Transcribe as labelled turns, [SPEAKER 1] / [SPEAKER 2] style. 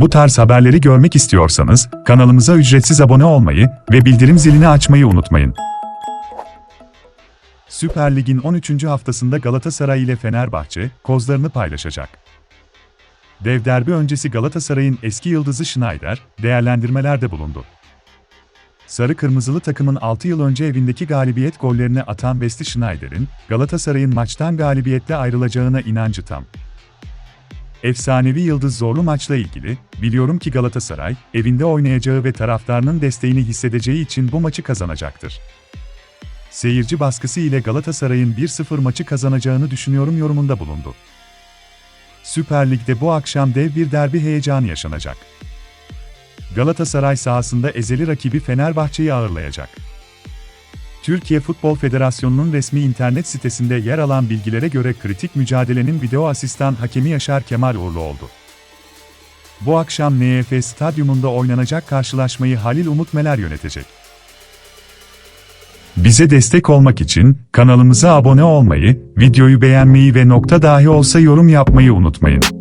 [SPEAKER 1] Bu tarz haberleri görmek istiyorsanız kanalımıza ücretsiz abone olmayı ve bildirim zilini açmayı unutmayın. Süper Lig'in 13. haftasında Galatasaray ile Fenerbahçe kozlarını paylaşacak. Dev derbi öncesi Galatasaray'ın eski yıldızı Schneider değerlendirmelerde bulundu. Sarı Kırmızılı takımın 6 yıl önce evindeki galibiyet gollerini atan Wesley Schneider'in Galatasaray'ın maçtan galibiyetle ayrılacağına inancı tam. Efsanevi Yıldız zorlu maçla ilgili, biliyorum ki Galatasaray, evinde oynayacağı ve taraftarının desteğini hissedeceği için bu maçı kazanacaktır. Seyirci baskısı ile Galatasaray'ın 1-0 maçı kazanacağını düşünüyorum yorumunda bulundu. Süper Lig'de bu akşam dev bir derbi heyecanı yaşanacak. Galatasaray sahasında ezeli rakibi Fenerbahçe'yi ağırlayacak. Türkiye Futbol Federasyonu'nun resmi internet sitesinde yer alan bilgilere göre kritik mücadelenin video asistan hakemi Yaşar Kemal Uğurlu oldu. Bu akşam NFF Stadyumunda oynanacak karşılaşmayı Halil Umut Meler yönetecek. Bize destek olmak için kanalımıza abone olmayı, videoyu beğenmeyi ve nokta dahi olsa yorum yapmayı unutmayın.